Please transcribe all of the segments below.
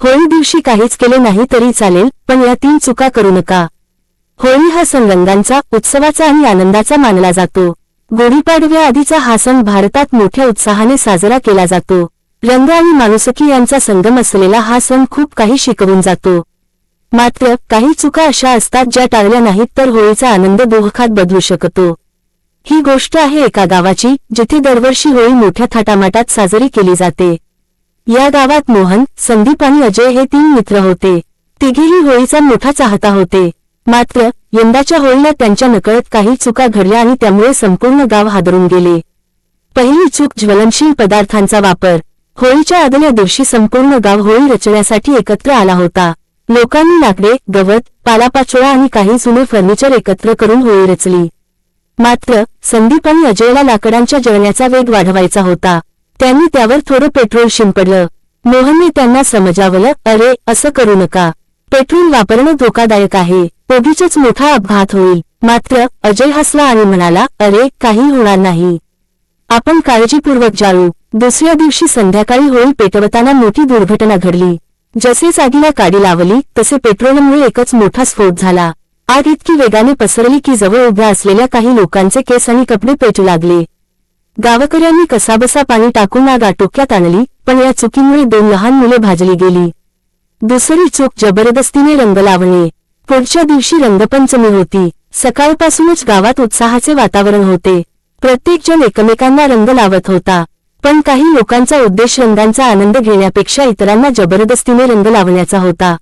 होळी दिवशी काहीच केले नाही तरी चालेल पण या तीन चुका करू नका. होळी हा सण रंगांचा उत्सवाचा आणि आनंदाचा मानला जातो. गुढीपाडव्या आधीचा हा सण भारतात मोठ्या उत्साहाने साजरा केला जातो. रंग आणि माणुसकी यांचा संगम असलेला हा सण खूप काही शिकवून जातो. मात्र काही चुका अशा असतात ज्या टाळल्या नाहीत तर होळीचा आनंद दोहखात बदलू शकतो. ही गोष्ट आहे एका गावाची जिथे दरवर्षी होळी मोठ्या थाटामाटात साजरी केली जाते. या गावात मोहन संदीप आणि अजय हे तीन मित्र होते. तिघेही होळीचा मोठा चाहता होते. मात्र यंदाच्या होळीला त्यांच्या नकळत काही चुका घडल्या आणि त्यामुळे संपूर्ण गाव हादरून गेले. पहिली चूक ज्वलनशील पदार्थांचा वापर. होळीच्या आदल्या दिवशी संपूर्ण गाव होळी रचण्यासाठी एकत्र आला होता. लोकांनी लाकडे गवत पालापाचोळा आणि काही जुने फर्निचर एकत्र करून होळी रचली. मात्र संदीप आणि अजयला लाकडांच्या जळण्याचा वेग वाढवायचा होता. त्यांनी त्यावर थोडं पेट्रोल शिंपडलं. मोहनने त्यांना समजावलं अरे असं करू नका. पेट्रोल वापरणं धोकादायक आहे. उगीचच मोठा अपघात होईल. मात्र अजय हसला आणि म्हणाला अरे काही होणार नाही. आपण काळजीपूर्वक जाळू दुसऱ्या दिवशी संध्याकाळी होळी पेटवताना मोठी दुर्घटना घडली. जसेच आगीला काडी लावली तसे पेट्रोलमुळे एकच मोठा स्फोट झाला. आग इतकी वेगाने पसरली की जवळ उभ्या असलेल्या काही लोकांचे केस आणि कपडे पेटू लागले. गावकऱ्यांनी कसाबसा पाणी टाकून आग आटोक्यात आणली पण या चुकीमुळे दोन लहान मुले भाजली गेली. दुसरी चूक जबरदस्तीने रंग लावणे. पुढच्या दिवशी रंगपंचमी होती. सकाळपासूनच गावात उत्साहाचे वातावरण होते. प्रत्येकजण एकमेकांना रंग लावत होता. पण काही लोकांचा उद्देश रंगांचा आनंद घेण्यापेक्षा इतरांना जबरदस्तीने रंग लावण्याचा होता.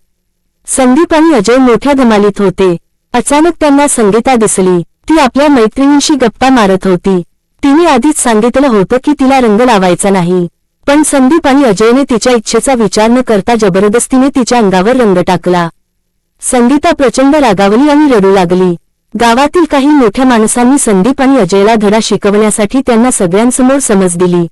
संदीप आणि अजय मोठ्या धमालीत होते. अचानक त्यांना संगीता दिसली. ती आपल्या मैत्रिणींशी गप्पा मारत होती. तिने आधीच सांगितलं होतं की तिला रंग लावायचा नाही. पण संदीप आणि अजयने तिच्या इच्छेचा विचार न करता जबरदस्तीने तिच्या अंगावर रंग टाकला. संगीता प्रचंड रागावली आणि रडू लागली. गावातील काही मोठ्या माणसांनी संदीप आणि अजयला धडा शिकवण्यासाठी त्यांना सगळ्यांसमोर समज दिली.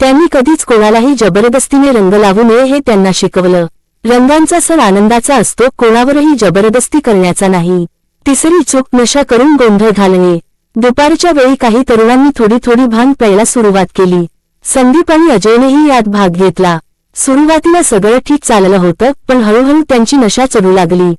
त्यांनी कधीच कोणालाही जबरदस्तीने रंग लावू नये हे त्यांना शिकवलं. रंगांचा सण आनंदाचा असतो कोणावरही जबरदस्ती करण्याचा नाही. तिसरी चूक नशा करून गोंधळ घालणे. दुपारच्या वेळी काही तरुणांनी थोडी थोडी भांग प्यायला सुरुवात केली. संदीप आणि अजयनेही यात भाग घेतला. सुरुवातीला सगळं ठीक चाललं होतं पण हळूहळू त्यांची नशा चढू लागली.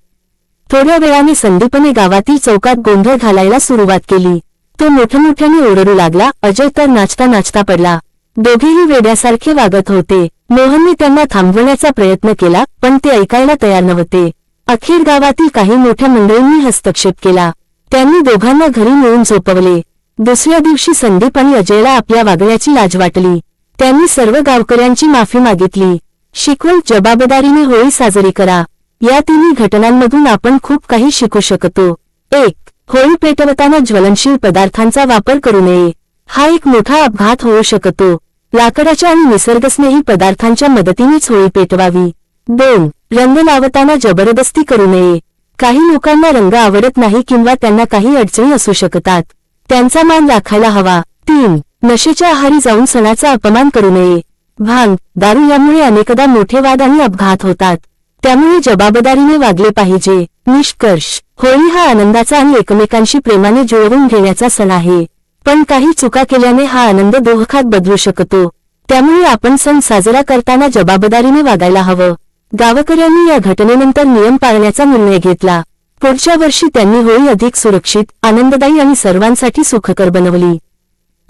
थोड्या वेळाने संदीपने गावातील चौकात गोंधळ घालायला सुरुवात केली. तो मोठमोठ्याने ओरडू लागला अजय तर नाचता नाचता पडला. दोघेही वेड्यासारखे वागत होते. मोहनने त्यांना थांबवण्याचा प्रयत्न केला पण ते ऐकायला तयार नव्हते. अखेर गावातील काही मोठ्या मंडळींनी हस्तक्षेप केला. त्यांनी दोघांना घरी मिळून झोपवले. दुसऱ्या दिवशी संदीप आणि अजयला आपल्या वागण्याची लाज वाटली. त्यांनी सर्व गावकऱ्यांची माफी मागितली. शिकवण जबाबदारीने होळी साजरी करा. या तिन्ही घटनांमधून आपण खूप काही शिकू शकतो. एक होळी पेटवताना ज्वलनशील पदार्थांचा वापर करू नये. हा एक मोठा अपघात होऊ शकतो. लाकडाच्या आणि निसर्गस्नेही पदार्थांच्या मदतीनेच होळी पेटवावी. दोन रंग लावताना जबरदस्ती करू नये. काही लोकांना रंग आवडत नाही किंवा त्यांना काही अडचणी असू शकतात. त्यांचा मान राखायला हवा. तीन नशेच्या आहारी जाऊन सणाचा अपमान करू नये. भांग दारू यामुळे अनेकदा मोठे वाद आणि अपघात होतात. त्यामुळे जबाबदारीने वागले पाहिजे. निष्कर्ष होळी हा आनंदाचा आणि एकमेकांशी प्रेमाने जुळवून घेण्याचा सण आहे. पण काही चुका केल्याने हा आनंद दोहखात बदलू शकतो. त्यामुळे आपण सण साजरा करताना जबाबदारीने वागायला हवं. गावकऱ्यांनी या घटनेनंतर नियम पाळण्याचा निर्णय घेतला. पुढच्या वर्षी त्यांनी होळी अधिक सुरक्षित आनंददायी आणि सर्वांसाठी सुखकर बनवली.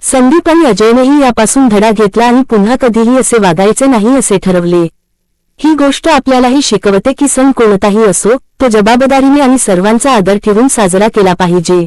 संदीप आणि अजयनेही यापासून धडा घेतला आणि पुन्हा कधीही असे वागायचे नाही असे ठरवले. ही गोष्ट आपल्यालाही शिकवते की सण कोणताही असो तो जबाबदारीने आणि सर्वांचा आदर ठेवून साजरा केला पाहिजे.